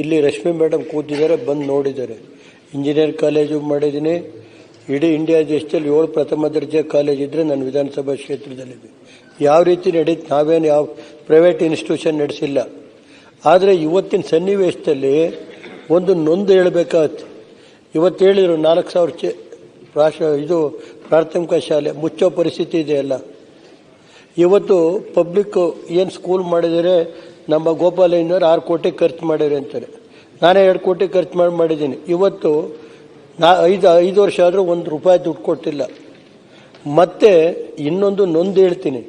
ಇಲ್ಲಿ ರಶ್ಮಿ ಮೇಡಮ್ ಕೂತಿದ್ದಾರೆ, ಬಂದು ನೋಡಿದ್ದಾರೆ. ಇಂಜಿನಿಯರ್ ಕಾಲೇಜು ಮಾಡಿದ್ದೀನಿ. ಇಡೀ ಇಂಡಿಯಾ ದೇಶದಲ್ಲಿ ಏಳು ಪ್ರಥಮ ದರ್ಜೆ ಕಾಲೇಜ್ ಇದ್ದರೆ ನಾನು ವಿಧಾನಸಭಾ ಕ್ಷೇತ್ರದಲ್ಲಿದೆ ಯಾವ ರೀತಿ ನಡೀತು, ನಾವೇನು ಯಾವ ಪ್ರೈವೇಟ್ ಇನ್ಸ್ಟಿಟ್ಯೂಷನ್ ನಡೆಸಿಲ್ಲ. ಆದರೆ ಇವತ್ತಿನ ಸನ್ನಿವೇಶದಲ್ಲಿ ಒಂದು ನೊಂದು ಹೇಳಬೇಕಾಗತ್ತೆ. ಇವತ್ತು ಹೇಳಿದರು ನಾಲ್ಕು ಸಾವಿರ ಚೆ, ಪ್ರಾಶ, ಇದು ಪ್ರಾಥಮಿಕ ಶಾಲೆ, ಮುಚ್ಚೋ ಪರಿಸ್ಥಿತಿ ಇದೆಯಲ್ಲ. ಇವತ್ತು ಪಬ್ಲಿಕ್ಕು ಏನು ಸ್ಕೂಲ್ ಮಾಡಿದರೆ ನಮ್ಮ ಗೋಪಾಲಯ್ಯನವ್ರು ಆರು ಕೋಟಿ ಖರ್ಚು ಮಾಡಿರಿ ಅಂತಾರೆ. ನಾನೇ ಎರಡು ಕೋಟಿ ಖರ್ಚು ಮಾಡಿ ಮಾಡಿದ್ದೀನಿ. ಇವತ್ತು ನಾ ಐದು ಐದು ವರ್ಷ ಆದರೂ ಒಂದು ರೂಪಾಯಿ ದುಡ್ಡು ಕೊಟ್ಟಿಲ್ಲ. ಮತ್ತೆ ಇನ್ನೊಂದು ನೊಂದು ಹೇಳ್ತೀನಿ.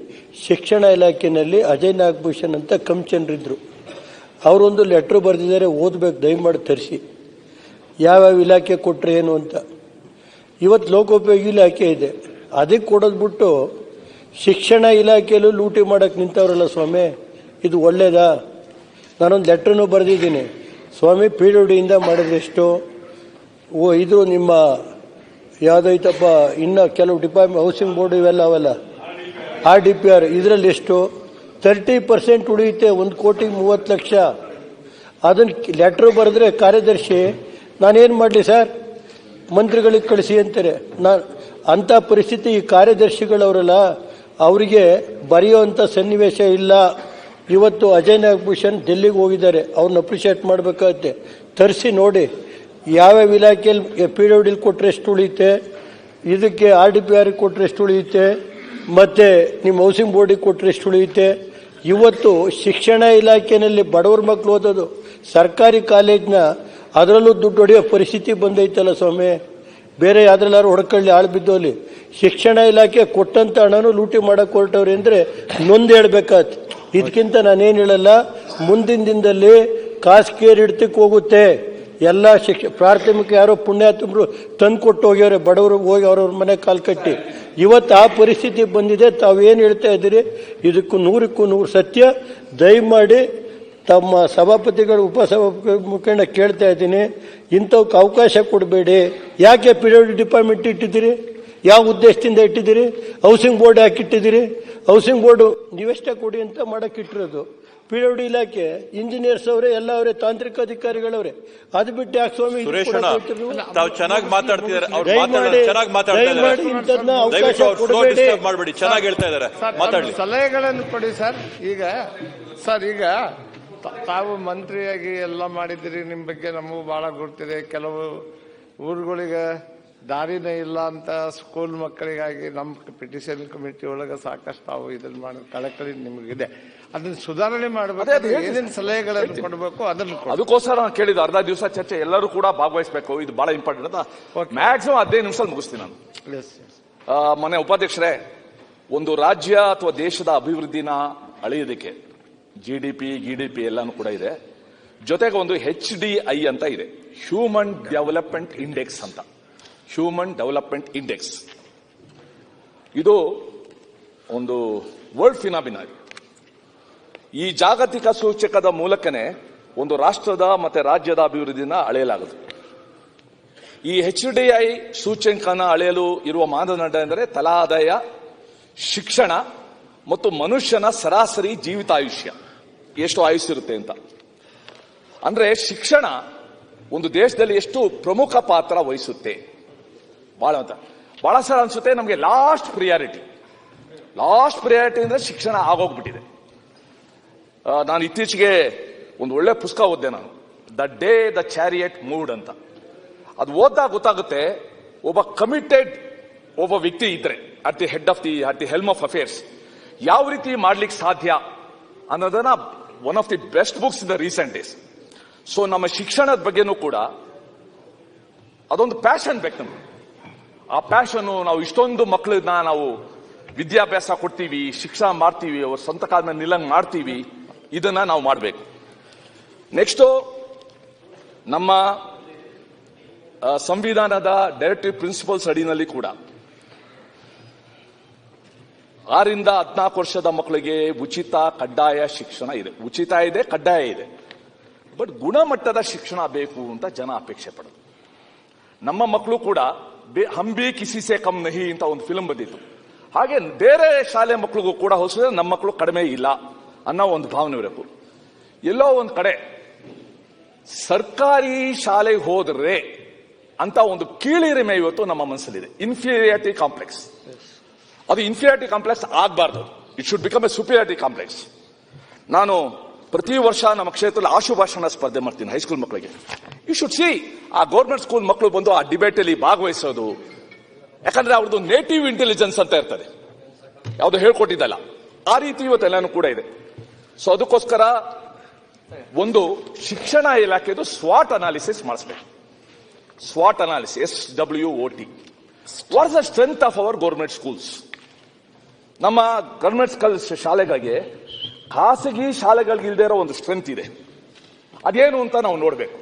ಶಿಕ್ಷಣ ಇಲಾಖೆಯಲ್ಲಿ ಅಜಯ್ ನಾಗಭೂಷಣ್ ಅಂತ ಕಮಿಷನರಿದ್ದರು ಅವರೊಂದು ಲೆಟ್ರ್ ಬರೆದಿದ್ದಾರೆ, ಓದಬೇಕು, ದಯಮಾಡಿ ತರಿಸಿ. ಯಾವ್ಯಾವ ಇಲಾಖೆ ಕೊಟ್ಟರೆ ಏನು ಅಂತ. ಇವತ್ತು ಲೋಕೋಪಯೋಗಿ ಇಲಾಖೆ ಇದೆ. ಅದಕ್ಕೆ ಕೊಡೋದು ಬಿಟ್ಟು ಶಿಕ್ಷಣ ಇಲಾಖೆಯಲ್ಲೂ ಲೂಟಿ ಮಾಡಕ್ಕೆ ನಿಂತವ್ರಲ್ಲ ಸ್ವಾಮಿ. ಇದು ಒಳ್ಳೇದಾ? ನಾನೊಂದು ಲೆಟ್ರನ್ನು ಬರೆದಿದ್ದೀನಿ. ಸ್ವಾಮಿ ಪಿ ಡಿ ಡಿಯಿಂದ ಮಾಡಿದ್ರೆಷ್ಟು ಓ, ಇದು ನಿಮ್ಮ ಯಾವುದೈತಪ್ಪ, ಇನ್ನು ಕೆಲವು ಡಿಪಾರ್ಟ್ಮೆಂಟ್, ಹೌಸಿಂಗ್ ಬೋರ್ಡ್ ಇವೆಲ್ಲ ಅವೆಲ್ಲ? ಆರ್ ಡಿ ಪಿ ಆರ್, ಇದರಲ್ಲಿ ಎಷ್ಟು? ತರ್ಟಿ ಪರ್ಸೆಂಟ್ ಉಳಿಯುತ್ತೆ, ಒಂದು ಕೋಟಿ ಮೂವತ್ತು ಲಕ್ಷ. ಅದನ್ನು ಲೆಟ್ರ್ ಬರೆದ್ರೆ ಕಾರ್ಯದರ್ಶಿ, ನಾನೇನು ಮಾಡಲಿ ಸರ್? ಮಂತ್ರಿಗಳಿಗೆ ಕಳಿಸಿ ಅಂತಾರೆ. ನಾ ಅಂಥ ಪರಿಸ್ಥಿತಿ ಈ ಕಾರ್ಯದರ್ಶಿಗಳವರಲ್ಲ, ಅವರಿಗೆ ಬರೆಯುವಂಥ ಸನ್ನಿವೇಶ ಇಲ್ಲ. ಇವತ್ತು ಅಜಯ್ ನಾಗಭೂಷಣ್ ಡೆಲ್ಲಿಗೆ ಹೋಗಿದ್ದಾರೆ. ಅವ್ರನ್ನ ಅಪ್ರಿಷಿಯೇಟ್ ಮಾಡಬೇಕಾಗತ್ತೆ. ತರಿಸಿ ನೋಡಿ, ಯಾವ್ಯಾವ ಇಲಾಖೆಯಲ್ಲಿ ಪಿ ಡಬ್ಲ್ಯೂ ಡಿಲಿ ಕೊಟ್ಟರೆ ಎಷ್ಟು ಉಳಿಯುತ್ತೆ, ಇದಕ್ಕೆ ಆರ್ ಡಿ ಪಿ ಆರ್ಗೆ ಕೊಟ್ಟರೆ ಎಷ್ಟು ಉಳಿಯುತ್ತೆ, ಮತ್ತು ನಿಮ್ಮ ಹೌಸಿಂಗ್ ಬೋರ್ಡಿಗೆ ಕೊಟ್ಟರೆ ಎಷ್ಟು ಉಳಿಯುತ್ತೆ. ಇವತ್ತು ಶಿಕ್ಷಣ ಇಲಾಖೆಯಲ್ಲಿ ಬಡವ್ರ ಮಕ್ಕಳು ಓದೋದು, ಸರ್ಕಾರಿ ಕಾಲೇಜ್ನ ಅದರಲ್ಲೂ ದುಡ್ಡು ಹೊಡೆಯೋ ಪರಿಸ್ಥಿತಿ ಬಂದೈತಲ್ಲ ಸ್ವಾಮಿ. ಬೇರೆ ಯಾವ್ದ್ರಲ್ಲಾರು ಹೊಡ್ಕೊಳ್ಳಿ, ಆಳು ಬಿದ್ದೋಲಿ ಶಿಕ್ಷಣ ಇಲಾಖೆ ಕೊಟ್ಟಂತ ಹಣನೂ ಲೂಟಿ ಮಾಡಕ್ಕೆ ಹೊರಟವ್ರೆ ಅಂದರೆ ನೊಂದು ಹೇಳ್ಬೇಕಾತ್ ಇದಕ್ಕಿಂತ ನಾನೇನು ಹೇಳಲ್ಲ, ಮುಂದಿನ ದಿನದಲ್ಲಿ ಕಾಸ್ಕೇರ್ ಹಿಡ್ತಕ್ಕೆ ಹೋಗುತ್ತೆ. ಎಲ್ಲ ಶಿಕ್ಷ, ಪ್ರಾಥಮಿಕ ಯಾರೋ ಪುಣ್ಯಾತ್ಮರು ತಂದು ಕೊಟ್ಟು ಹೋಗ್ಯವ್ರೆ ಬಡವರು ಹೋಗಿ ಅವ್ರವ್ರ ಮನೆ ಕಾಲು ಕಟ್ಟಿ. ಇವತ್ತು ಆ ಪರಿಸ್ಥಿತಿ ಬಂದಿದೆ, ತಾವೇನು ಹೇಳ್ತಾ ಇದ್ದೀರಿ? ಇದಕ್ಕೂ ನೂರಕ್ಕೂ ನೂರು ಸತ್ಯ. ದಯಮಾಡಿ ತಮ್ಮ ಸಭಾಪತಿಗಳು ಉಪಸಭಾಪತಿ ಮುಖಂಡ ಕೇಳ್ತಾ ಇದ್ದೀನಿ ಇಂಥವಕ್ಕೆ ಅವಕಾಶ ಕೊಡಬೇಡಿ. ಯಾಕೆ ಪಿ ಡಬ್ಲ್ಯೂ ಡಿಪಾರ್ಟ್ಮೆಂಟ್ ಇಟ್ಟಿದ್ದೀರಿ? ಯಾವ ಉದ್ದೇಶದಿಂದ ಇಟ್ಟಿದ್ದೀರಿ? ಹೌಸಿಂಗ್ ಬೋರ್ಡ್ ಯಾಕೆ ಇಟ್ಟಿದ್ದೀರಿ? ಹೌಸಿಂಗ್ ಬೋರ್ಡು ನೀವೆಷ್ಟೇ ಕೊಡಿ ಅಂತ ಮಾಡಕ್ಕೆ ಇಟ್ಟಿರೋದು. ಪಿ ಡಬ್ಲ್ಯೂ ಇಲಾಖೆ ಇಂಜಿನಿಯರ್ಸ್ ಅವರೇ ಎಲ್ಲ ಅವರೇ ತಾಂತ್ರಿಕ ಅಧಿಕಾರಿಗಳವರೇ. ಅದು ಬಿಟ್ಟು ಯಾಕೆ ಸ್ವಾಮಿ? ತಾವು ಚೆನ್ನಾಗಿ ಮಾತಾಡ್ತಿದ್ದಾರೆ. ಚೆನ್ನಾಗಿ ಅವಕಾಶ ಕೊಡಬೇಡಿ. ಮಾಡಬೇಡಿ. ಚೆನ್ನಾಗಿ ಹೇಳ್ತಾ ಇದ್ದಾರೆ. ಸರ್ ಸಲಹೆಗಳನ್ನು ಕೊಡಿ ಸರ್. ಈಗ ಸರ್ ಈಗ ತಾವು ಮಂತ್ರಿಯಾಗಿ ಎಲ್ಲ ಮಾಡಿದ್ರಿ ನಿಮ್ಮ ಬಗ್ಗೆ ನಮಗೂ ಬಹಳ ಗೊತ್ತಿದೆ ಕೆಲವು ಊರುಗಳಿಗೆ ದಾರಿನೇ ಇಲ್ಲ ಅಂತ ಸ್ಕೂಲ್ ಮಕ್ಕಳಿಗಾಗಿ ನಮ್ಮ ಪಿಟಿಷನ್ ಕಮಿಟಿ ಒಳಗೆ ಸಾಕಷ್ಟು ತಾವು ಇದನ್ನ ಮಾಡಿ ಕಳಕಳಿ ನಿಮಗಿದೆ. ಅದನ್ನ ಸುಧಾರಣೆ ಅದೇ ಮಾಡಬೇಕು ಅದು ಏನೇನು ಸಲಹೆಗಳನ್ನು ಕೊಡಬೇಕು ಅದನ್ನು ಅದಕ್ಕೋಸ್ಕರ ನಾನು ಕೇಳಿದ ಅರ್ಧ ದಿವಸ ಚರ್ಚೆ ಎಲ್ಲರೂ ಕೂಡ ಭಾಗವಹಿಸಬೇಕು. ಇದು ಬಹಳ ಇಂಪಾರ್ಟೆಂಟ್ ಅಂತ. Okay. ಮ್ಯಾಕ್ಸಿಮಮ್ ಹದಿನೈದು ನಿಮಿಷ ಮುಗಿಸ್ತೀನಿ ನಾನು. ಮನೆ ಉಪಾಧ್ಯಕ್ಷರೇ ಒಂದು ರಾಜ್ಯ ಅಥವಾ ದೇಶದ ಅಭಿವೃದ್ಧಿನ ಅಳೆಯೋದಕ್ಕೆ ಜಿ ಡಿ ಪಿ ಗಿ ಡಿ ಪಿ ಎಲ್ಲಾನು ಕೂಡ ಇದೆ. ಜೊತೆಗೆ ಒಂದು ಹೆಚ್ ಡಿ ಐ ಅಂತ ಇದೆ. ಹ್ಯೂಮನ್ ಡೆವಲಪ್ಮೆಂಟ್ ಇಂಡೆಕ್ಸ್ ಅಂತ. ಹ್ಯೂಮನ್ ಡೆವಲಪ್ಮೆಂಟ್ ಇಂಡೆಕ್ಸ್ ಇದು ಒಂದು ವರ್ಲ್ಡ್ ಫಿನಾಮಿನ ಈ ಜಾಗತಿಕ ಸೂಚಕದ ಮೂಲಕನೇ ಒಂದು ರಾಷ್ಟ್ರದ ಮತ್ತೆ ರಾಜ್ಯದ ಅಭಿವೃದ್ಧಿಯನ್ನು ಅಳೆಯಲಾಗದು. ಈ ಎಚ್ ಡಿ ಐ ಸೂಚ್ಯಂಕನ ಅಳೆಯಲು ಇರುವ ಮಾನದಂಡ ಎಂದರೆ ತಲಾ ಆದಾಯ ಶಿಕ್ಷಣ ಮತ್ತು ಮನುಷ್ಯನ ಸರಾಸರಿ ಜೀವಿತಾಯುಷ್ಯ. ಎಷ್ಟು ಆಯುಷ್ಯ ಅಂತ. ಅಂದ್ರೆ ಶಿಕ್ಷಣ ಒಂದು ದೇಶದಲ್ಲಿ ಎಷ್ಟು ಪ್ರಮುಖ ಪಾತ್ರ ವಹಿಸುತ್ತೆ. ಬಹಳ ಅಂತ. ಬಹಳ ಸಲ ಅನ್ಸುತ್ತೆ ನಮಗೆ ಲಾಸ್ಟ್ ಪ್ರಿಯಾರಿಟಿ ಲಾಸ್ಟ್ ಪ್ರಿಯಾರಿಟಿ ಅಂದ್ರೆ ಶಿಕ್ಷಣ ಆಗೋಗ್ಬಿಟ್ಟಿದೆ. ನಾನು ಇತ್ತೀಚೆಗೆ ಒಂದು ಒಳ್ಳೆ ಪುಸ್ತಕ ಓದಿದೆ ನಾನು. The day the chariot moved ಅಂತ. ಅದು ಓದ್ದಾಗ ಗೊತ್ತಾಗುತ್ತೆ, ಒಬ್ಬ ಕಮಿಟೆಡ್ ಒಬ್ಬ ವ್ಯಕ್ತಿ ಇದ್ರೆ at the head of the at the helm of affairs ಯಾವ ರೀತಿ ಮಾಡ್ಲಿಕ್ಕೆ ಸಾಧ್ಯ ಅನ್ನೋದನ್ನ one of the best books in the recent days so ನಮ್ಮ ಶಿಕ್ಷಣದ ಬಗ್ಗೆನೂ ಕೂಡ ಅದೊಂದು ಪ್ಯಾಷನ್ ಬೇಕು ನಮ್ಗೆ. ಆ ಪ್ಯಾಷನ್ನು ನಾವು ಇಷ್ಟೊಂದು ಮಕ್ಕಳನ್ನ ನಾವು ವಿದ್ಯಾಭ್ಯಾಸ ಕೊಡ್ತೀವಿ, ಶಿಕ್ಷಣ ಮಾಡ್ತೀವಿ, ಅವ್ರ ಸ್ವಂತ ಕಾಲ ನಿಲ್ಲಂಗ್ ಮಾಡ್ತೀವಿ, ಇದನ್ನ ನಾವು ಮಾಡಬೇಕು. ನೆಕ್ಸ್ಟ್ ನಮ್ಮ ಸಂವಿಧಾನದ ಡೈರೆಕ್ಟಿವ್ ಪ್ರಿನ್ಸಿಪಲ್ಸ್ ಅಡಿನಲ್ಲಿ ಕೂಡ. ಆರಿಂದ ಹದಿನಾಲ್ಕು ವರ್ಷದ ಮಕ್ಕಳಿಗೆ ಉಚಿತ ಕಡ್ಡಾಯ ಶಿಕ್ಷಣ ಇದೆ. ಉಚಿತ ಇದೆ, ಕಡ್ಡಾಯ ಇದೆ. ಬಟ್ ಗುಣಮಟ್ಟದ ಶಿಕ್ಷಣ ಬೇಕು ಅಂತ ಜನ ಅಪೇಕ್ಷೆ ಪಡೋದು. ನಮ್ಮ ಮಕ್ಕಳು ಕೂಡ ಹಂಬಿ ಕಿಸಿಸೆ ಕಮ್ ನಹಿ ಅಂತ ಒಂದು ಫಿಲ್ಮ್ ಬಂದಿತ್ತು. ಹಾಗೆ ಬೇರೆ ಶಾಲೆ ಮಕ್ಕಳಿಗೂ ಕೂಡ ಹೋಲಿಸಿದ್ರೆ ನಮ್ಮ ಮಕ್ಕಳು ಕಡಿಮೆ ಇಲ್ಲ ಅನ್ನೋ ಒಂದು ಭಾವನೆ ಇರಬೇಕು. ಎಲ್ಲೋ ಒಂದು ಕಡೆ ಸರ್ಕಾರಿ ಶಾಲೆಗೆ ಹೋದ್ರೆ ಅಂತ ಒಂದು ಕೀಳಿರಿಮೆ ಇವತ್ತು ನಮ್ಮ ಮನಸ್ಸಲ್ಲಿದೆ ಇನ್ಫೀರಿಯಾರಿಟಿ ಕಾಂಪ್ಲೆಕ್ಸ್ ಅದು ಇನ್ಫೀರಿಯಾರಿಟಿ ಕಾಂಪ್ಲೆಕ್ಸ್ ಆಗಬಾರ್ದು. It should become a superiority complex ನಾನು ಪ್ರತಿ ವರ್ಷ ನಮ್ಮ ಕ್ಷೇತ್ರದಲ್ಲಿ ಆಶುಭಾಷಣ ಸ್ಪರ್ಧೆ ಮಾಡ್ತೀನಿ ಹೈಸ್ಕೂಲ್ ಮಕ್ಕಳಿಗೆ ಯು ಶುಡ್ ಸಿ ಆ ಗೌರ್ಮೆಂಟ್ ಸ್ಕೂಲ್ ಮಕ್ಕಳು ಬಂದು ಆ ಡಿಬೇಟಲ್ಲಿ ಭಾಗವಹಿಸೋದು. ಯಾಕಂದ್ರೆ ಅವ್ರದ್ದು ನೇಟಿವ್ ಇಂಟೆಲಿಜೆನ್ಸ್ ಅಂತ ಇರ್ತದೆ. ಯಾವುದು ಹೇಳ್ಕೊಟ್ಟಿದ್ದಲ್ಲ. ಆ ರೀತಿ ಇವತ್ತೆಲ್ಲಾನು ಕೂಡ ಇದೆ. ಸೊ ಅದಕ್ಕೋಸ್ಕರ ಒಂದು ಶಿಕ್ಷಣ ಇಲಾಖೆದು ಸ್ವಾಟ್ ಅನಾಲಿಸಿಸ್ ಮಾಡಿಸ್ಬೇಕು. ಸ್ವಾಟ್ analysis S W O T what is the strength of our government schools ನಮ್ಮ ಗವರ್ಮೆಂಟ್ ಶಾಲೆಗಳಿಗೆ ಖಾಸಗಿ ಶಾಲೆಗಳಿಗೆ ಇಲ್ಲದೆ ಇರೋ ಒಂದು ಸ್ಟ್ರೆಂತ್ ಇದೆ. ಅದೇನು ಅಂತ ನಾವು ನೋಡಬೇಕು.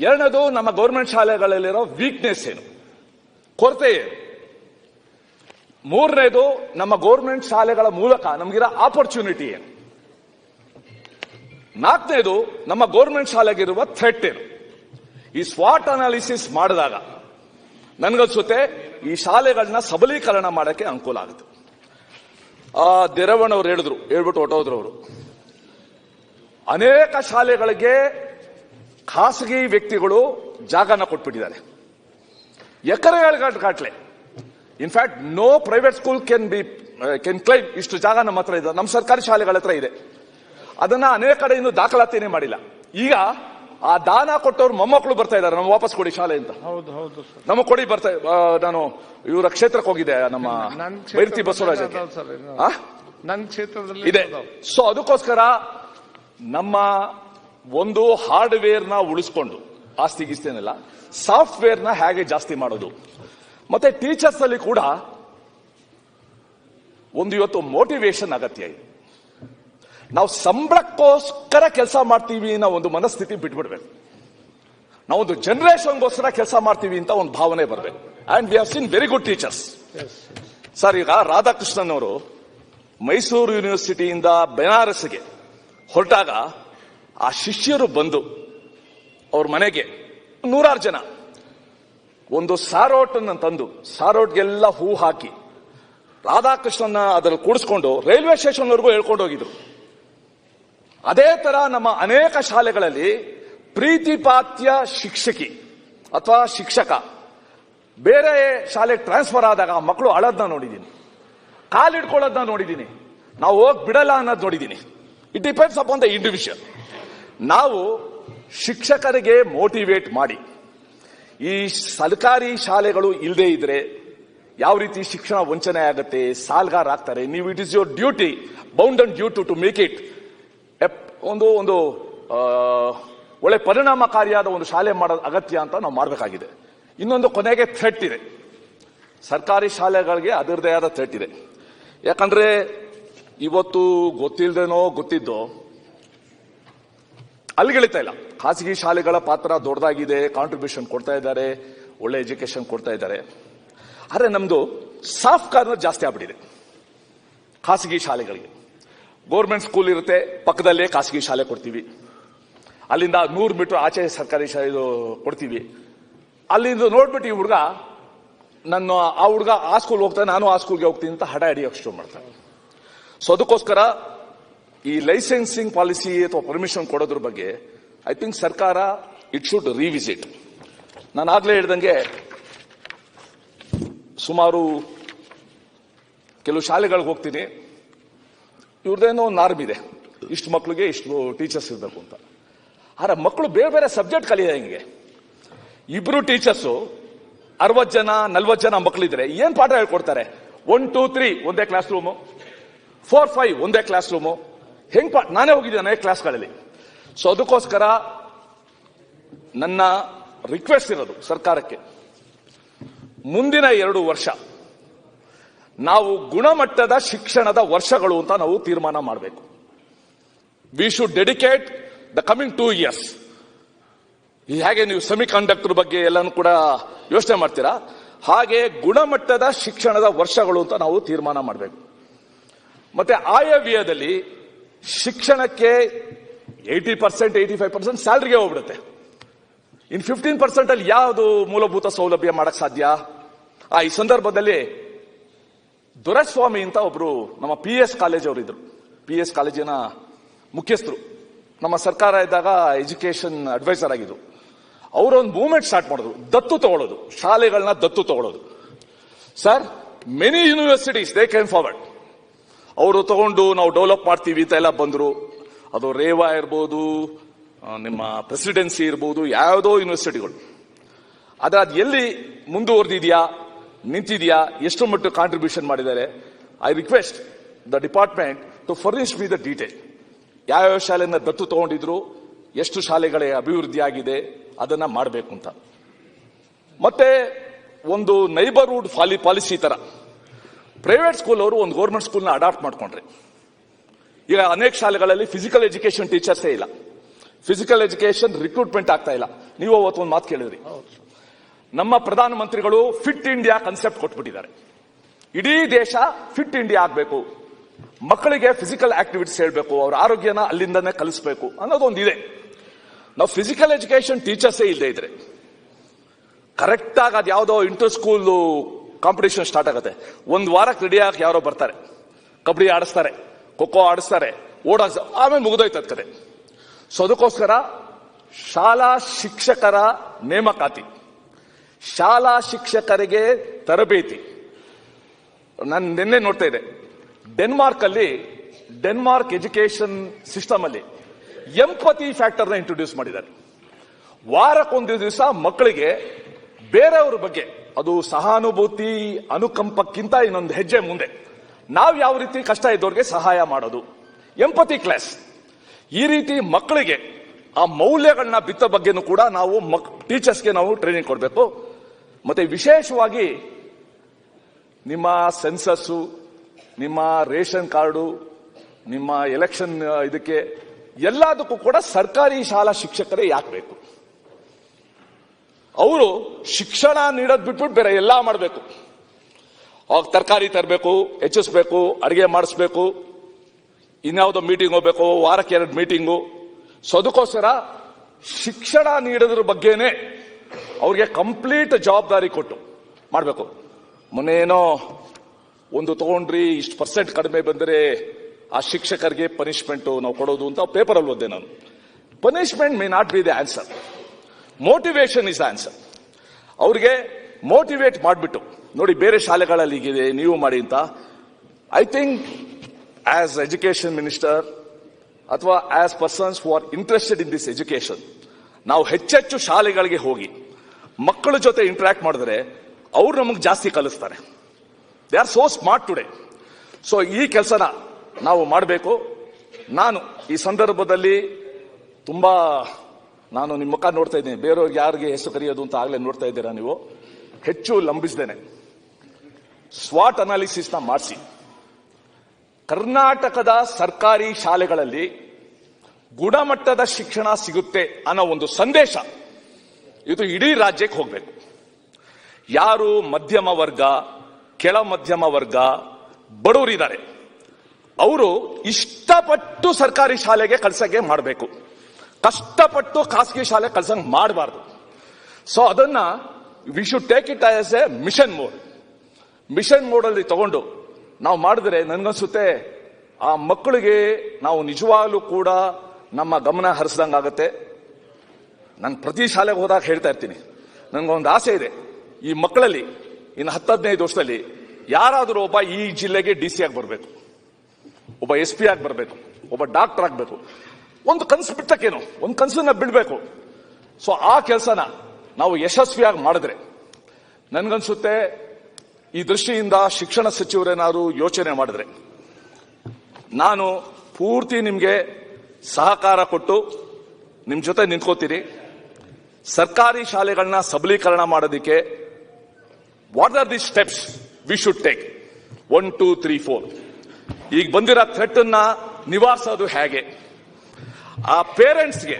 ಎರಡನೇದು ನಮ್ಮ ಗೌರ್ಮೆಂಟ್ ಶಾಲೆಗಳಲ್ಲಿರೋ ವೀಕ್ನೆಸ್ ಏನು? ಕೊರತೆ ಏನು? ಮೂರನೇದು ನಮ್ಮ ಗೌರ್ಮೆಂಟ್ ಶಾಲೆಗಳ ಮೂಲಕ ನಮಗಿರೋ ಆಪರ್ಚುನಿಟಿ ಏನು? ನಾಲ್ಕನೇದು ನಮ್ಮ ಗೌರ್ಮೆಂಟ್ ಶಾಲೆಗಿರುವ ಥ್ರೆಟ್ ಏನು? ಈ ಸ್ವಾಟ್ ಅನಾಲಿಸಿಸ್ ಮಾಡಿದಾಗ ನನಗನ್ಸುತ್ತೆ ಈ ಶಾಲೆಗಳನ್ನ ಸಬಲೀಕರಣ ಮಾಡೋಕ್ಕೆ ಅನುಕೂಲ ಆಗುತ್ತೆ. ಆ ದೇರವಣ್ಣ ಅವ್ರು ಹೇಳಿದ್ರು, ಹೇಳ್ಬಿಟ್ಟು ಹೊಟ್ಟೋದ್ರು ಅವರು ಅನೇಕ ಶಾಲೆಗಳಿಗೆ ಖಾಸಗಿ ವ್ಯಕ್ತಿಗಳು ಜಾಗನ ಕೊಟ್ಬಿಟ್ಟಿದ್ದಾರೆ. ಎಕರೆಗಳ ಕಾಟ್ಲೆ in fact no private school can be can claim ಇಷ್ಟು ಜಾಗ ನಮ್ಮ ಹತ್ರ ಇದೆ. ನಮ್ಮ ಸರ್ಕಾರಿ ಶಾಲೆಗಳ ಹತ್ರ ಇದೆ. ಅದನ್ನ ಅನೇಕ ಕಡೆ ಇನ್ನು ದಾಖಲಾತಿನೇ ಮಾಡಿಲ್ಲ. ಈಗ ಆ ದಾನ ಕೊಟ್ಟವ್ರು ಮೊಮ್ಮಕ್ಕಳು ಬರ್ತಾ ಇದ್ದಾರೆ. ನಮ್ಗೆ ವಾಪಸ್ ಕೊಡಿ ಶಾಲೆ ಅಂತ. ಹೌದು ಹೌದು ನಮ್ಮ ಕೊಡಿ ಬರ್ತಾ ನಾನು ಇವರ ಕ್ಷೇತ್ರಕ್ಕೆ ಹೋಗಿದ್ದೆ ನಮ್ಮ ಬೈರ್ತಿ ಬಸವರಾಜ್ ನನ್ನ ಕ್ಷೇತ್ರದಲ್ಲಿ ಇದೆ. ಸೊ ಅದಕ್ಕೋಸ್ಕರ ನಮ್ಮ ಒಂದು ಹಾರ್ಡ್ವೇರ್ನ ಉಳಿಸ್ಕೊಂಡು ಆಸ್ತಿ ಗಿಸ್ತೇನಲ್ಲ ಸಾಫ್ಟ್ವೇರ್ನ ಹೇಗೆ ಜಾಸ್ತಿ ಮಾಡೋದು. ಮತ್ತೆ ಟೀಚರ್ಸ್ ಅಲ್ಲಿ ಕೂಡ ಒಂದು ಇವತ್ತು ಮೋಟಿವೇಶನ್ ಅಗತ್ಯ ಇದೆ. ನಾವು ಸಂಬಳಕ್ಕೋಸ್ಕರ ಕೆಲಸ ಮಾಡ್ತೀವಿ ಅನ್ನೋ ಒಂದು ಮನಸ್ಥಿತಿ ಬಿಟ್ಬಿಡ್ಬೇಕು. ನಾವೊಂದು ಜನರೇಷನ್ಗೋಸ್ಕರ ಕೆಲಸ ಮಾಡ್ತೀವಿ ಅಂತ ಒಂದು ಭಾವನೆ ಬರಬೇಕು and we have seen very good teachers sir ಈಗ ರಾಧಾಕೃಷ್ಣನ್ ಅವರು ಮೈಸೂರು ಯೂನಿವರ್ಸಿಟಿಯಿಂದ ಬೆನಾರಸ್ಗೆ ಹೊರಟಾಗ ಆ ಶಿಷ್ಯರು ಬಂದು ಅವ್ರ ಮನೆಗೆ ನೂರಾರು ಜನ ಒಂದು ಸಾರೋಟನ್ನು ತಂದು ಸಾರೋಟ್ಗೆಲ್ಲ ಹೂ ಹಾಕಿ ರಾಧಾಕೃಷ್ಣನ ಅದರಲ್ಲಿ ಕೂಡಿಸ್ಕೊಂಡು ರೈಲ್ವೆ ಸ್ಟೇಷನ್ವರೆಗೂ ಹೇಳ್ಕೊಂಡು ಹೋಗಿದ್ರು. ಅದೇ ತರ ನಮ್ಮ ಅನೇಕ ಶಾಲೆಗಳಲ್ಲಿ ಪ್ರೀತಿಪಾತ್ಯ ಶಿಕ್ಷಕಿ ಅಥವಾ ಶಿಕ್ಷಕ, ಬೇರೆ ಶಾಲೆಗೆ ಟ್ರಾನ್ಸ್ಫರ್ ಆದಾಗ ಮಕ್ಕಳು ಅಳೋದನ್ನ ನೋಡಿದ್ದೀನಿ. ಕಾಲಿಡ್ಕೊಳ್ಳೋದನ್ನ ನೋಡಿದ್ದೀನಿ. ನಾವು ಹೋಗಿ ಬಿಡಲ್ಲ ಅನ್ನೋದು ನೋಡಿದ್ದೀನಿ. It depends upon the individual ನಾವು ಶಿಕ್ಷಕರಿಗೆ ಮೋಟಿವೇಟ್ ಮಾಡಿ. ಈ ಸರ್ಕಾರಿ ಶಾಲೆಗಳು ಇಲ್ಲದೆ ಇದ್ರೆ ಯಾವ ರೀತಿ ಶಿಕ್ಷಣ ವಂಚನೆ ಆಗುತ್ತೆ, ಸಾಲ್ಗಾರ ಆಗ್ತಾರೆ, ನೀವು it is your duty bound and duty to make it ಒಂದು ಒಂದು ಒಳ್ಳೆ ಪರಿಣಾಮಕಾರಿಯಾದ ಒಂದು ಶಾಲೆ ಮಾಡೋದು ಅಗತ್ಯ ಅಂತ ನಾವು ಮಾಡಬೇಕಾಗಿದೆ. ಇನ್ನೊಂದು ಕೊನೆಗೆ ಥ್ರೆಟ್ ಇದೆ. ಸರ್ಕಾರಿ ಶಾಲೆಗಳಿಗೆ ಅದರದೇ ಆದ ಥ್ರೆಟ್ ಇದೆ. ಯಾಕಂದ್ರೆ ಇವತ್ತು ಗೊತ್ತಿಲ್ಲದೇನೋ ಗೊತ್ತಿದ್ದೋ ಅಲ್ಲಿಗಿಳಿತಾ ಇಲ್ಲ. ಖಾಸಗಿ ಶಾಲೆಗಳ ಪಾತ್ರ ದೊಡ್ಡದಾಗಿದೆ ಕಾಂಟ್ರಿಬ್ಯೂಷನ್ ಕೊಡ್ತಾ ಇದ್ದಾರೆ, ಒಳ್ಳೆ ಎಜುಕೇಶನ್ ಕೊಡ್ತಾ ಇದ್ದಾರೆ. ಆದರೆ ನಮ್ದು ಸಾಫ್ಟ್ ಕಾರ್ನರ್ ಜಾಸ್ತಿ ಆಗ್ಬಿಟ್ಟಿದೆ. ಖಾಸಗಿ ಶಾಲೆಗಳಿಗೆ. ಗೌರ್ಮೆಂಟ್ ಸ್ಕೂಲ್ ಇರುತ್ತೆ, ಪಕ್ಕದಲ್ಲೇ ಖಾಸಗಿ ಶಾಲೆ ಕೊಡ್ತೀವಿ. ಅಲ್ಲಿಂದ ನೂರು ಮೀಟರ್ ಆಚೆ ಸರ್ಕಾರಿ ಶಾಲೆ ಕೊಡ್ತೀವಿ. ಅಲ್ಲಿಂದ ನೋಡ್ಬಿಟ್ಟು ಈ ಹುಡುಗ, ನನ್ನ ಆ ಹುಡುಗ ಆ ಸ್ಕೂಲ್ ಹೋಗ್ತಾನೆ ನಾನು ಆ ಸ್ಕೂಲ್ಗೆ ಹೋಗ್ತೀನಿ ಅಂತ ಹಡ ಹಿಡಿಯೋಕೆ ಶುರು ಮಾಡ್ತಾನೆ. ಸೊ ಅದಕ್ಕೋಸ್ಕರ ಈ ಲೈಸೆನ್ಸಿಂಗ್ ಪಾಲಿಸಿ ಅಥವಾ ಪರ್ಮಿಷನ್ ಕೊಡೋದ್ರ ಬಗ್ಗೆ ಐ ಥಿಂಕ್ ಸರ್ಕಾರ ಇಟ್ ಶುಡ್ ರಿವಿಸಿಟ್ ನಾನು ಆಗ್ಲೇ ಹೇಳ್ದಂಗೆ, ಸುಮಾರು ಕೆಲವು ಶಾಲೆಗಳಿಗೆ ಹೋಗ್ತೀನಿ. ಇವ್ರದ್ದೇನೋ ಒಂದು ನಾರ್ಮ್ ಇದೆ. ಇಷ್ಟು ಮಕ್ಕಳಿಗೆ ಇಷ್ಟು ಟೀಚರ್ಸ್ ಇರಬೇಕು ಅಂತ. ಆದರೆ ಮಕ್ಕಳು ಬೇರೆ ಬೇರೆ ಸಬ್ಜೆಕ್ಟ್ ಕಲಿಯೋಂಗೆ ಇಬ್ರು ಟೀಚರ್ಸು ಅರವತ್ತು ಜನ ನಲ್ವತ್ತು ಜನ ಮಕ್ಕಳಿದ್ರೆ ಏನು ಪಾಠ ಹೇಳ್ಕೊಡ್ತಾರೆ? ಒನ್ ಟೂ ತ್ರೀ ಒಂದೇ ಕ್ಲಾಸ್ ರೂಮು ಫೋರ್ ಫೈವ್ ಒಂದೇ ಕ್ಲಾಸ್ ರೂಮು ಹೆಂಗೆ ಪಾಠ ನಾನೇ ಹೋಗಿದ್ದೇನೆ ಕ್ಲಾಸ್ಗಳಲ್ಲಿ ಸೊ ಅದಕ್ಕೋಸ್ಕರ ನನ್ನ ರಿಕ್ವೆಸ್ಟ್ ಇರೋದು ಸರ್ಕಾರಕ್ಕೆ. ಮುಂದಿನ ಎರಡು ವರ್ಷ ನಾವು ಗುಣಮಟ್ಟದ ಶಿಕ್ಷಣದ ವರ್ಷಗಳು ಅಂತ ನಾವು ತೀರ್ಮಾನ ಮಾಡಬೇಕು. We should dedicate the coming two years ಹೇಗೆ ನೀವು ಸೆಮಿ ಕಂಡಕ್ಟರ್ ಬಗ್ಗೆ ಎಲ್ಲಾನು ಕೂಡ ಯೋಚನೆ ಮಾಡ್ತೀರಾ? ಹಾಗೆ ಗುಣಮಟ್ಟದ ಶಿಕ್ಷಣದ ವರ್ಷಗಳು ಅಂತ ನಾವು ತೀರ್ಮಾನ ಮಾಡಬೇಕು. ಮತ್ತೆ ಆಯವ್ಯಯದಲ್ಲಿ ಶಿಕ್ಷಣಕ್ಕೆ eighty percent eighty five percent ಸ್ಯಾಲ್ರಿಗೆ ಹೋಗ್ಬಿಡುತ್ತೆ. ಇನ್ ಫಿಫ್ಟೀನ್ ಪರ್ಸೆಂಟ್ ಅಲ್ಲಿ ಯಾವುದು ಮೂಲಭೂತ ಸೌಲಭ್ಯ ಮಾಡಕ್ ಸಾಧ್ಯ? ಆ, ಈ ಸಂದರ್ಭದಲ್ಲಿ ದೊರೆಸ್ವಾಮಿ ಅಂತ ಒಬ್ರು ನಮ್ಮ ಪಿ ಎಸ್ ಕಾಲೇಜ್ ಅವರು ಇದ್ರು ಪಿ ಎಸ್ ಕಾಲೇಜಿನ ಮುಖ್ಯಸ್ಥರು. ನಮ್ಮ ಸರ್ಕಾರ ಇದ್ದಾಗ ಎಜುಕೇಶನ್ ಅಡ್ವೈಸರ್ ಆಗಿದ್ರು. ಅವರೊಂದು ಮೂವ್ಮೆಂಟ್ ಸ್ಟಾರ್ಟ್ ಮಾಡಿದ್ರು. ದತ್ತು ತಗೊಳ್ಳೋದು ಶಾಲೆಗಳನ್ನ ದತ್ತು ತಗೊಳ್ಳೋದು sir many universities they came forward ಅವರು ತಗೊಂಡು ನಾವು ಡೆವಲಪ್ ಮಾಡ್ತೀವಿ ಅಂತ ಎಲ್ಲ ಬಂದರು. ಅದು ರೇವಾ ಇರ್ಬೋದು ನಿಮ್ಮ ಪ್ರೆಸಿಡೆನ್ಸಿ ಇರ್ಬೋದು, ಯಾವುದೋ ಯೂನಿವರ್ಸಿಟಿಗಳು ಆದರೆ ಅದು ಎಲ್ಲಿ ಮುಂದುವರೆದಿದೆಯಾ? ನಿಂತಿದೆಯಾ? ಎಷ್ಟು ಮಟ್ಟ ಕಾಂಟ್ರಿಬ್ಯೂಷನ್ ಮಾಡಿದ್ದಾರೆ. I request the department to furnish me the detail ಯಾವ್ಯಾವ ಶಾಲೆಯನ್ನು ದತ್ತು ತಗೊಂಡಿದ್ರು, ಎಷ್ಟು ಶಾಲೆಗಳ ಅಭಿವೃದ್ಧಿ ಆಗಿದೆ ಅದನ್ನ ಮಾಡಬೇಕು ಅಂತ. ಮತ್ತೆ ಒಂದು ನೈಬರ್ಹುಡ್ ಫಾಲಿ ಪಾಲಿಸಿ ತರ. ಪ್ರೈವೇಟ್ ಸ್ಕೂಲ್ ಅವರು ಒಂದು ಗೌರ್ಮೆಂಟ್ ಸ್ಕೂಲ್ನ ಅಡಾಪ್ಟ್ ಮಾಡ್ಕೊಂಡ್ರೆ. ಈಗ ಅನೇಕ ಶಾಲೆಗಳಲ್ಲಿ ಫಿಸಿಕಲ್ ಎಜುಕೇಶನ್ ಟೀಚರ್ಸೇ ಇಲ್ಲ. ಫಿಸಿಕಲ್ ಎಜುಕೇಶನ್ ರಿಕ್ರೂಟ್ಮೆಂಟ್ ಆಗ್ತಾ ಇಲ್ಲ. ನೀವು ಅವತ್ತು ಒಂದು ಮಾತು ಕೇಳಿದ್ರಿ. ನಮ್ಮ ಪ್ರಧಾನಮಂತ್ರಿಗಳು ಫಿಟ್ ಇಂಡಿಯಾ ಕನ್ಸೆಪ್ಟ್ ಕೊಟ್ಬಿಟ್ಟಿದ್ದಾರೆ. ಇಡೀ ದೇಶ ಫಿಟ್ ಇಂಡಿಯಾ ಆಗಬೇಕು. ಮಕ್ಕಳಿಗೆ ಫಿಸಿಕಲ್ ಆಕ್ಟಿವಿಟೀಸ್ ಹೇಳಬೇಕು, ಅವ್ರ ಆರೋಗ್ಯನ ಅಲ್ಲಿಂದನೇ ಕಲಿಸ್ಬೇಕು ಅನ್ನೋದೊಂದು ಇದೆ ನಾವು ಫಿಸಿಕಲ್ ಎಜುಕೇಶನ್ ಟೀಚರ್ಸೇ ಇಲ್ಲದೆ ಇದ್ರೆ ಕರೆಕ್ಟ್ ಆಗಿ ಅದು ಯಾವುದೋ ಇಂಟರ್ ಸ್ಕೂಲ್ ಕಾಂಪಿಟೇಷನ್ ಸ್ಟಾರ್ಟ್ ಆಗುತ್ತೆ. ಒಂದು ವಾರಕ್ಕೆ ರೆಡಿ ಆಗಿ ಯಾರೋ ಬರ್ತಾರೆ. ಕಬಡ್ಡಿ ಆಡಿಸ್ತಾರೆ ಖೋಖೋ ಆಡಿಸ್ತಾರೆ, ಓಡಾಡ್ಸ, ಆಮೇಲೆ ಮುಗಿದೋಯ್ತು ಅದ್ ಕತೆ. ಸೊ ಅದಕ್ಕೋಸ್ಕರ ಶಾಲಾ ಶಿಕ್ಷಕರ ನೇಮಕಾತಿ. ಶಾಲಾ ಶಿಕ್ಷಕರಿಗೆ ತರಬೇತಿ. ನಾನು ನಿನ್ನೆ ನೋಡ್ತಾ ಇದ್ದೆ. ಡೆನ್ಮಾರ್ಕ್ ಅಲ್ಲಿ ಡೆನ್ಮಾರ್ಕ್ ಎಜುಕೇಶನ್ ಸಿಸ್ಟಮ್ ಅಲ್ಲಿ ಎಂಪತಿ ಫ್ಯಾಕ್ಟರ್ನ ಇಂಟ್ರೊಡ್ಯೂಸ್ ಮಾಡಿದ್ದಾರೆ. ವಾರಕ್ಕೊಂದು ದಿವಸ ಮಕ್ಕಳಿಗೆ ಬೇರೆಯವ್ರ ಬಗ್ಗೆ, ಅದು ಸಹಾನುಭೂತಿ, ಅನುಕಂಪಕ್ಕಿಂತ ಇನ್ನೊಂದು ಹೆಜ್ಜೆ ಮುಂದೆ. ನಾವು ಯಾವ ರೀತಿ ಕಷ್ಟ ಇದ್ದವ್ರಿಗೆ ಸಹಾಯ ಮಾಡೋದು? Empathy class. ಈ ರೀತಿ ಮಕ್ಕಳಿಗೆ ಆ ಮೌಲ್ಯಗಳನ್ನ ಬಿತ್ತ ಬಗ್ಗೆನೂ ಕೂಡ ನಾವು ಮಕ್, ಟೀಚರ್ಸ್ಗೆ ನಾವು ಟ್ರೈನಿಂಗ್ ಕೊಡಬೇಕು. ಮತ್ತೆ ವಿಶೇಷವಾಗಿ ನಿಮ್ಮ ಸೆನ್ಸಸ್ಸು, ನಿಮ್ಮ ರೇಷನ್ ಕಾರ್ಡು, ನಿಮ್ಮ ಎಲೆಕ್ಷನ್ ಇದಕ್ಕೆ ಎಲ್ಲದಕ್ಕೂ ಕೂಡ ಸರ್ಕಾರಿ ಶಾಲಾ ಶಿಕ್ಷಕರೇ ಯಾಕೆ ಬೇಕು? ಅವರು ಶಿಕ್ಷಣ ನೀಡೋದು ಬಿಟ್ಬಿಟ್ಟು ಬೇರೆ ಎಲ್ಲ ಮಾಡಬೇಕು. ಅವಾಗ ತರಕಾರಿ ತರಬೇಕು, ಹೆಚ್ಚಿಸ್ಬೇಕು, ಅಡುಗೆ ಮಾಡಿಸ್ಬೇಕು, ಇನ್ಯಾವುದೋ ಮೀಟಿಂಗ್ ಹೋಗ್ಬೇಕು, ವಾರಕ್ಕೆ ಎರಡು ಮೀಟಿಂಗು ಸೊ, ಅದಕ್ಕೋಸ್ಕರ ಶಿಕ್ಷಣ ನೀಡೋದ್ರ ಬಗ್ಗೆನೇ ಅವ್ರಿಗೆ ಕಂಪ್ಲೀಟ್ ಜವಾಬ್ದಾರಿ ಕೊಟ್ಟು ಮಾಡಬೇಕು. ಮೊನ್ನೆ ಏನೋ ಒಂದು ತಗೊಂಡ್ರಿ, ಇಷ್ಟು ಪರ್ಸೆಂಟ್ ಕಡಿಮೆ ಬಂದರೆ ಆ ಶಿಕ್ಷಕರಿಗೆ ಪನಿಷ್ಮೆಂಟು ನಾವು ಕೊಡೋದು ಅಂತ ಪೇಪರಲ್ಲಿ ಓದ್ದೆ ನಾನು. Punishment may not be the answer motivation is answer ಅವ್ರಿಗೆ ಮೋಟಿವೇಟ್ ಮಾಡಿಬಿಟ್ಟು, ನೋಡಿ ಬೇರೆ ಶಾಲೆಗಳಲ್ಲಿ ಹೀಗಿದೆ, ನೀವು ಮಾಡಿ ಅಂತ. I think as education minister ಅಥವಾ as persons who are interested in this education ನಾವು ಹೆಚ್ಚೆಚ್ಚು ಶಾಲೆಗಳಿಗೆ ಹೋಗಿ ಮಕ್ಕಳ ಜೊತೆ ಇಂಟ್ರಾಕ್ಟ್ ಮಾಡಿದ್ರೆ ಅವ್ರು ನಮಗೆ ಜಾಸ್ತಿ ಕಲಿಸ್ತಾರೆ. They are so smart today so ಈ ಕೆಲಸನ ನಾವು ಮಾಡಬೇಕು. ನಾನು ಈ ಸಂದರ್ಭದಲ್ಲಿ ತುಂಬಾ ನಾನು ನಿಮ್ಮ ಮುಖ ನೋಡ್ತಾ ಇದ್ದೀನಿ. ಬೇರೆಯವ್ರಿಗೆ ಯಾರಿಗೆ ಹೆಸರು ಕರೆಯೋದು ಅಂತ ಆಗ್ಲೇ ನೋಡ್ತಾ ಇದ್ದೀರಾ ನೀವು? ಹೆಚ್ಚು ಲಂಬಿಸ್ದೇನೆ. ಸ್ವಾಟ್ ಅನಾಲಿಸಿಸ್ನ ಮಾಡಿಸಿ. ಕರ್ನಾಟಕದ ಸರ್ಕಾರಿ ಶಾಲೆಗಳಲ್ಲಿ ಗುಣಮಟ್ಟದ ಶಿಕ್ಷಣ ಸಿಗುತ್ತೆ ಅನ್ನೋ ಒಂದು ಸಂದೇಶ ಇದು ಇಡೀ ರಾಜ್ಯಕ್ಕೆ ಹೋಗ್ಬೇಕು. ಯಾರು ಮಧ್ಯಮ ವರ್ಗ, ಕೆಳ ಮಧ್ಯಮ ವರ್ಗ ಬಡವರಿದ್ದಾರೆ, ಅವರು ಇಷ್ಟಪಟ್ಟು ಸರ್ಕಾರಿ ಶಾಲೆಗೆ ಕಳ್ಸಕ್ಕೆ ಮಾಡಬೇಕು. ಕಷ್ಟಪಟ್ಟು ಖಾಸಗಿ ಶಾಲೆ ಕಳ್ಸಂಗ್ ಮಾಡಬಾರ್ದು. ಸೊ ಅದನ್ನ we should take it as a mission mode mission mode ಅಲ್ಲಿ ತಗೊಂಡು ನಾವು ಮಾಡಿದ್ರೆ ನನ್ಗನ್ಸುತ್ತೆ, ಆ ಮಕ್ಕಳಿಗೆ ನಾವು ನಿಜವಾಗ್ಲೂ ಕೂಡ ನಮ್ಮ ಗಮನ ಹರಿಸ್ದಂಗಾಗತ್ತೆ. ನಾನು ಪ್ರತಿ ಶಾಲೆಗೆ ಹೋದಾಗ ಹೇಳ್ತಾ ಇರ್ತೀನಿ. ನನಗೊಂದು ಆಸೆ ಇದೆ. ಈ ಮಕ್ಕಳಲ್ಲಿ, ಇನ್ನು ಹತ್ತು ಹದಿನೈದು ವರ್ಷದಲ್ಲಿ ಯಾರಾದರೂ ಒಬ್ಬ ಈ ಜಿಲ್ಲೆಗೆ ಡಿ ಸಿ ಆಗಿ ಬರಬೇಕು. ಒಬ್ಬ ಎಸ್ ಪಿ ಆಗಿ ಬರಬೇಕು. ಒಬ್ಬ ಡಾಕ್ಟರ್ ಆಗಬೇಕು. ಒಂದು ಕನಸು ಬಿಟ್ಟಕ್ಕೇನು ಒಂದು ಕನಸನ್ನ ಬಿಡಬೇಕು. ಸೊ ಆ ಕೆಲಸನ ನಾವು ಯಶಸ್ವಿಯಾಗಿ ಮಾಡಿದ್ರೆ ನನಗನ್ಸುತ್ತೆ ಈ ದೃಷ್ಟಿಯಿಂದ ಶಿಕ್ಷಣ ಸಚಿವರೇನಾದ್ರು ಯೋಚನೆ ಮಾಡಿದ್ರೆ. ನಾನು ಪೂರ್ತಿ ನಿಮಗೆ ಸಹಕಾರ ಕೊಟ್ಟು ನಿಮ್ಮ ಜೊತೆ ನಿಂತ್ಕೋತೀನಿ. ಸರ್ಕಾರಿ ಶಾಲೆಗಳನ್ನ ಸಬಲೀಕರಣ ಮಾಡೋದಕ್ಕೆ what are the steps we should take one two three four ಈಗ ಬಂದಿರೋ ಥ್ರೆಟ್ ಅನ್ನ ನಿವಾರಿಸೋದು ಹೇಗೆ? ಆ ಪೇರೆಂಟ್ಸ್ಗೆ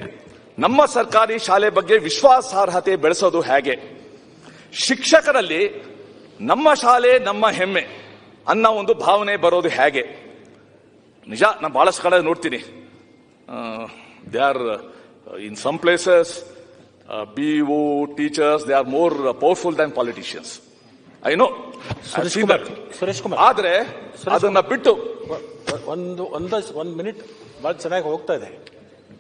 ನಮ್ಮ ಸರ್ಕಾರಿ ಶಾಲೆ ಬಗ್ಗೆ ವಿಶ್ವಾಸಾರ್ಹತೆ ಬೆಳೆಸೋದು ಹೇಗೆ? ಶಿಕ್ಷಕರಲ್ಲಿ ನಮ್ಮ ಶಾಲೆ, ನಮ್ಮ ಹೆಮ್ಮೆ ಅನ್ನೋ ಒಂದು ಭಾವನೆ ಬರೋದು ಹೇಗೆ? ನಿಜ, ನಾನು ಬಹಳಷ್ಟು ಕಡೆ ನೋಡ್ತೀನಿ. They are in some places B O teachers they are more powerful than politicians I know Suresh Kumar Suresh Kumar ಆದ್ರೆ ಅದನ್ನ ಬಿಟ್ಟು ಒಂದು ಒಂದು ಒಂದು ಮಿನಿಟ್ ಬಹಳ ಚೆನ್ನಾಗಿ ಹೋಗ್ತಾ ಇದೆ.